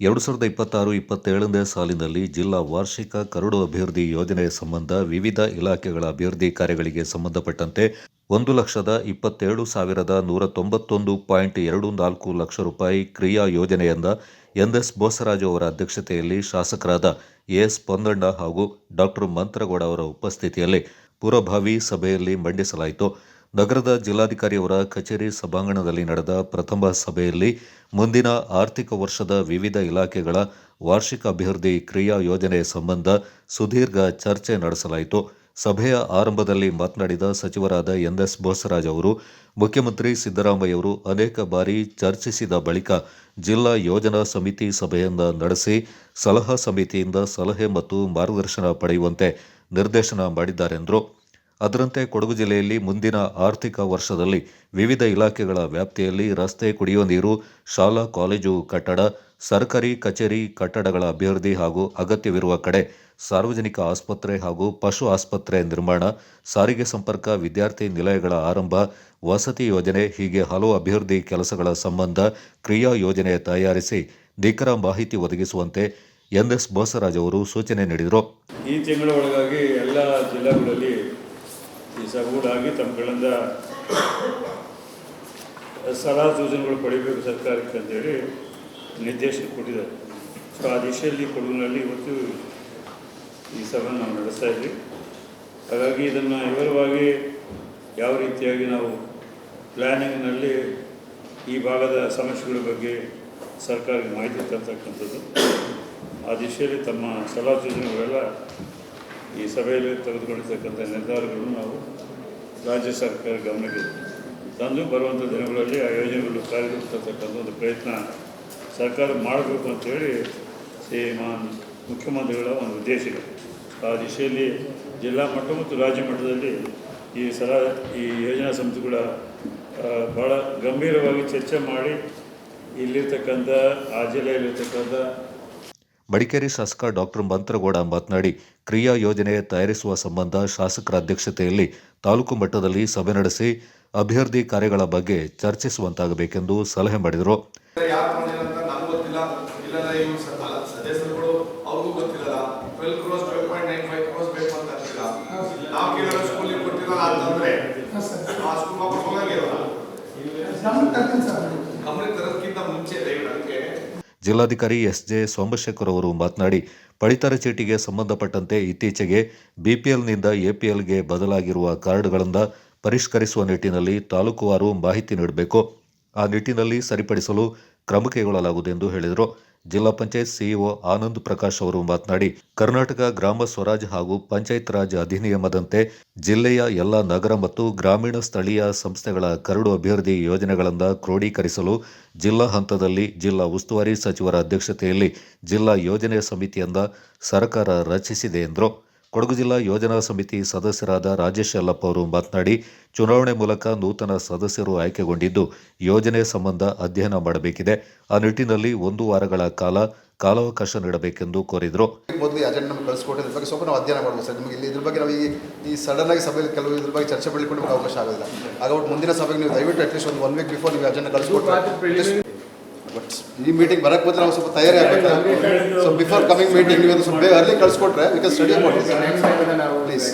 ಎರಡು ಸಾವಿರದ ಇಪ್ಪತ್ತಾರು, ಇಪ್ಪತ್ತೇಳನೇ ಸಾಲಿನಲ್ಲಿ ಜಿಲ್ಲಾ ವಾರ್ಷಿಕ ಕರಡು ಅಭಿವೃದ್ಧಿ ಯೋಜನೆ ಸಂಬಂಧ ವಿವಿಧ ಇಲಾಖೆಗಳ ಅಭಿವೃದ್ಧಿ ಕಾರ್ಯಗಳಿಗೆ ಸಂಬಂಧಪಟ್ಟಂತೆ ಒಂದು ಲಕ್ಷದ ಇಪ್ಪತ್ತೇಳು ಸಾವಿರದ ನೂರ ತೊಂಬತ್ತೊಂದು ಪಾಯಿಂಟ್ ಎರಡು ನಾಲ್ಕು ಲಕ್ಷ ರೂಪಾಯಿ ಕ್ರಿಯಾ ಯೋಜನೆಯಿಂದ ಎನ್ ಎಸ್ ಬೋಸರಾಜು ಅವರ ಅಧ್ಯಕ್ಷತೆಯಲ್ಲಿ ಶಾಸಕರಾದ ಎಸ್ ಪೊನ್ನಣ್ಣ ಹಾಗೂ ಡಾಕ್ಟರ್ ಮಂತ್ರಗೌಡ ಅವರ ಉಪಸ್ಥಿತಿಯಲ್ಲಿ ಪೂರ್ವಭಾವಿ ಸಭೆಯಲ್ಲಿ ಮಂಡಿಸಲಾಯಿತು. ನಗರದ ಜಿಲ್ಲಾಧಿಕಾರಿಯವರ ಕಚೇರಿ ಸಭಾಂಗಣದಲ್ಲಿ ನಡೆದ ಪ್ರಥಮ ಸಭೆಯಲ್ಲಿ ಮುಂದಿನ ಆರ್ಥಿಕ ವರ್ಷದ ವಿವಿಧ ಇಲಾಖೆಗಳ ವಾರ್ಷಿಕ ಅಭಿವೃದ್ಧಿ ಕ್ರಿಯಾ ಯೋಜನೆ ಸಂಬಂಧ ಸುದೀರ್ಘ ಚರ್ಚೆ ನಡೆಸಲಾಯಿತು. ಸಭೆಯ ಆರಂಭದಲ್ಲಿ ಮಾತನಾಡಿದ ಸಚಿವರಾದ ಎನ್ ಎಸ್ ಬೋಸರಾಜ್ ಅವರು, ಮುಖ್ಯಮಂತ್ರಿ ಸಿದ್ದರಾಮಯ್ಯವರು ಅನೇಕ ಬಾರಿ ಚರ್ಚಿಸಿದ ಬಳಿಕ ಜಿಲ್ಲಾ ಯೋಜನಾ ಸಮಿತಿ ಸಭೆಯನ್ನು ನಡೆಸಿ ಸಲಹಾ ಸಮಿತಿಯಿಂದ ಸಲಹೆ ಮತ್ತು ಮಾರ್ಗದರ್ಶನ ಪಡೆಯುವಂತೆ ನಿರ್ದೇಶನ ಮಾಡಿದ್ದಾರೆಂದರು. ಅದರಂತೆ ಕೊಡಗು ಜಿಲ್ಲೆಯಲ್ಲಿ ಮುಂದಿನ ಆರ್ಥಿಕ ವರ್ಷದಲ್ಲಿ ವಿವಿಧ ಇಲಾಖೆಗಳ ವ್ಯಾಪ್ತಿಯಲ್ಲಿ ರಸ್ತೆ ಕುಡಿಯುವ ನೀರು, ಶಾಲಾ, ಕಾಲೇಜು ಕಟ್ಟಡ, ಸರ್ಕಾರಿ ಕಚೇರಿ ಕಟ್ಟಡಗಳ ಅಭಿವೃದ್ಧಿ ಹಾಗೂ ಅಗತ್ಯವಿರುವ ಕಡೆ ಸಾರ್ವಜನಿಕ ಆಸ್ಪತ್ರೆ ಹಾಗೂ ಪಶು ಆಸ್ಪತ್ರೆ ನಿರ್ಮಾಣ, ಸಾರಿಗೆ ಸಂಪರ್ಕ, ವಿದ್ಯಾರ್ಥಿ ನಿಲಯಗಳ ಆರಂಭ, ವಸತಿ ಯೋಜನೆ, ಹೀಗೆ ಹಲವು ಅಭಿವೃದ್ಧಿ ಕೆಲಸಗಳ ಸಂಬಂಧ ಕ್ರಿಯಾ ಯೋಜನೆ ತಯಾರಿಸಿ ನಿಖರ ಮಾಹಿತಿ ಒದಗಿಸುವಂತೆ ಎನ್ ಎಸ್ ಬೋಸರಾಜ್ ಅವರು ಸೂಚನೆ ನೀಡಿದರು. ಈ ತಿಂಗಳ ಒಳಗಾಗಿ ಎಲ್ಲ ಜಿಲ್ಲೆಗಳಲ್ಲಿ ತಮ್ಮ ತಮ್ಮಗಳಿಂದ ಸಲಹಾ ಸೂಚನೆಗಳು ಪಡಿಬೇಕು ಸರ್ಕಾರಕ್ಕೆ ಅಂತೇಳಿ ನಿರ್ದೇಶನ ಕೊಟ್ಟಿದ್ದಾರೆ. ಸೊ ಆ ದಿಶೆಯಲ್ಲಿ ಕೊಡಗಿನಲ್ಲಿ ಇವತ್ತು ಈ ಸಭೆ ನಾವು ನಡೆಸ್ತಾ ಇದ್ವಿ. ಹಾಗಾಗಿ ಇದನ್ನು ವಿವರವಾಗಿ ಯಾವ ರೀತಿಯಾಗಿ ನಾವು ಪ್ಲ್ಯಾನಿಂಗ್ನಲ್ಲಿ ಈ ಭಾಗದ ಸಮಸ್ಯೆಗಳ ಬಗ್ಗೆ ಸರ್ಕಾರಕ್ಕೆ ಮಾಹಿತಿ ತರ್ತಕ್ಕಂಥದ್ದು. ಆ ದಿಶೆಯಲ್ಲಿ ತಮ್ಮ ಸಲಹಾ ಸೂಚನೆಗಳೆಲ್ಲ ಈ ಸಭೆಯಲ್ಲಿ ತೆಗೆದುಕೊಂಡಿರ್ತಕ್ಕಂಥ ನಿರ್ಧಾರಗಳನ್ನು ನಾವು ರಾಜ್ಯ ಸರ್ಕಾರ ಗಮನಕ್ಕೆ ತಂದು ಬರುವಂಥ ದಿನಗಳಲ್ಲಿ ಆ ಯೋಜನೆಗಳು ಕಾರ್ಯಗತಕ್ಕಂಥ ಒಂದು ಪ್ರಯತ್ನ ಸರ್ಕಾರ ಮಾಡಬೇಕು ಅಂತೇಳಿ ಶ್ರೀಮಾನ್ ಮುಖ್ಯಮಂತ್ರಿಗಳ ಒಂದು ಉದ್ದೇಶ ಇದೆ. ಆ ದಿಶೆಯಲ್ಲಿ ಜಿಲ್ಲಾ ಮಟ್ಟ ಮತ್ತು ರಾಜ್ಯ ಮಟ್ಟದಲ್ಲಿ ಈ ಸಲ ಈ ಯೋಜನಾ ಸಂಸ್ಥೆಗಳ ಭಾಳ ಗಂಭೀರವಾಗಿ ಚರ್ಚೆ ಮಾಡಿ ಇಲ್ಲಿರ್ತಕ್ಕಂಥ, ಆ ಜಿಲ್ಲೆಯಲ್ಲಿರ್ತಕ್ಕಂಥ ಮಡಿಕೇರಿ ಶಾಸಕ ಡಾಕ್ಟರ್ ಮಂತ್ರಗೌಡ ಮಾತನಾಡಿ ಕ್ರಿಯಾ ಯೋಜನೆ ತಯಾರಿಸುವ ಸಂಬಂಧ ಶಾಸಕರ ಅಧ್ಯಕ್ಷತೆಯಲ್ಲಿ ತಾಲೂಕು ಮಟ್ಟದಲ್ಲಿ ಸಭೆ ನಡೆಸಿ ಅಭಿವೃದ್ಧಿ ಕಾರ್ಯಗಳ ಬಗ್ಗೆ ಚರ್ಚಿಸುವಂತಾಗಬೇಕೆಂದು ಸಲಹೆ ಮಾಡಿದರು. ಮುಂಚೆ ಜಿಲ್ಲಾಧಿಕಾರಿ ಎಸ್ ಜೆ ಸೋಮಶೇಖರ್ ಅವರು ಮಾತನಾಡಿ, ಪಡಿತರ ಚೀಟಿಗೆ ಸಂಬಂಧಪಟ್ಟಂತೆ ಇತ್ತೀಚೆಗೆ ಬಿಪಿಎಲ್ನಿಂದ ಎಪಿಎಲ್ಗೆ ಬದಲಾಗಿರುವ ಕಾರ್ಡ್ಗಳಿಂದ ಪರಿಷ್ಕರಿಸುವ ನಿಟ್ಟಿನಲ್ಲಿ ತಾಲೂಕುವಾರು ಮಾಹಿತಿ ನೀಡಬೇಕು. ಆ ನಿಟ್ಟಿನಲ್ಲಿ ಸರಿಪಡಿಸಲು ಕ್ರಮ ಕೈಗೊಳ್ಳಲಾಗುವುದು ಎಂದು ಹೇಳಿದರು. ಜಿಲ್ಲಾ ಪಂಚಾಯತ್ ಸಿಇಒ ಆನಂದ್ ಪ್ರಕಾಶ್ ಅವರು ಮಾತನಾಡಿ, ಕರ್ನಾಟಕ ಗ್ರಾಮ ಸ್ವರಾಜ್ ಹಾಗೂ ಪಂಚಾಯತ್ ರಾಜ್ ಅಧಿನಿಯಮದಂತೆ ಜಿಲ್ಲೆಯ ಎಲ್ಲ ನಗರ ಮತ್ತು ಗ್ರಾಮೀಣ ಸ್ಥಳೀಯ ಸಂಸ್ಥೆಗಳ ಕರಡು ಅಭಿವೃದ್ಧಿ ಯೋಜನೆಗಳನ್ನು ಕ್ರೋಢೀಕರಿಸಲು ಜಿಲ್ಲಾ ಹಂತದಲ್ಲಿ ಜಿಲ್ಲಾ ಉಸ್ತುವಾರಿ ಸಚಿವರ ಅಧ್ಯಕ್ಷತೆಯಲ್ಲಿ ಜಿಲ್ಲಾ ಯೋಜನೆ ಸಮಿತಿಯಿಂದ ಸರ್ಕಾರ ರಚಿಸಿದೆ ಎಂದರು. ಕೊಡಗು ಜಿಲ್ಲಾ ಯೋಜನಾ ಸಮಿತಿ ಸದಸ್ಯರಾದ ರಾಜೇಶ್ ಯಲ್ಲಪ್ಪ ಅವರು ಮಾತನಾಡಿ ಚುನಾವಣೆ ಮೂಲಕ ನೂತನ ಸದಸ್ಯರು ಆಯ್ಕೆಗೊಂಡಿದ್ದು ಯೋಜನೆ ಸಂಬಂಧ ಅಧ್ಯಯನ ಮಾಡಬೇಕಿದೆ. ಆ ನಿಟ್ಟಿನಲ್ಲಿ ಒಂದು ವಾರಗಳ ಕಾಲ ಕಾಲಾವಕಾಶ ನೀಡಬೇಕೆಂದು ಕೋರಿದರು. ಮೊದಲು ಈ ಅಜೆಂಡ್ ನಮ್ಗೆ ಕಳಿಸ್ಕೊಟ್ಟು ಇದ್ರ ಬಗ್ಗೆ ಸ್ವಲ್ಪ ನಾವು ಅಧ್ಯಯನ ಮಾಡ್ಬೋದು ಸರ್. ನಿಮಗೆ ಇಲ್ಲಿ ಇದ್ರ ಬಗ್ಗೆ ನಾವು ಈ ಈ ಸಡನ್ ಆಗಿ ಸಭೆಯಲ್ಲಿ ಕೆಲವು ಇದ್ರ ಬಗ್ಗೆ ಚರ್ಚೆ ಮಾಡಲಿಕ್ಕೆ ನಮ್ಗೆ ಅವಕಾಶ ಆಗೋದಿಲ್ಲ. ಆಗ ಮುಂದಿನ ಸಭೆಗೆ ನೀವು ದಯವಿಟ್ಟು ಅಟ್ಲೀಸ್ಟ್ ಒಂದು ಒನ್ ವೀಕ್ ಬಿಫೋರ್ ನೀವು ಅಜೆಂಡ್ ಕಳಿಸ್ಕೊಟ್ರೆ. ಬಟ್ ಈ ಮೀಟಿಂಗ್ ಬರಕ್ಕೆ ಬಂದ್ರೆ ನಾವು ಸ್ವಲ್ಪ ತಯಾರಿ ಆಗಬೇಕು. ಸೊ ಬಿಫೋರ್ ಕಮಿಂಗ್ ಮೀಟಿಂಗ್ ನೀವು ಸ್ವಲ್ಪ ಬೇಗ ಅರ್ಲಿ ಕಳಿಸ್ಕೊಟ್ರೆ ಬಿಕಾಸ್ ಸ್ಟಡಿ ಮಾಡಿ ಪ್ಲೀಸ್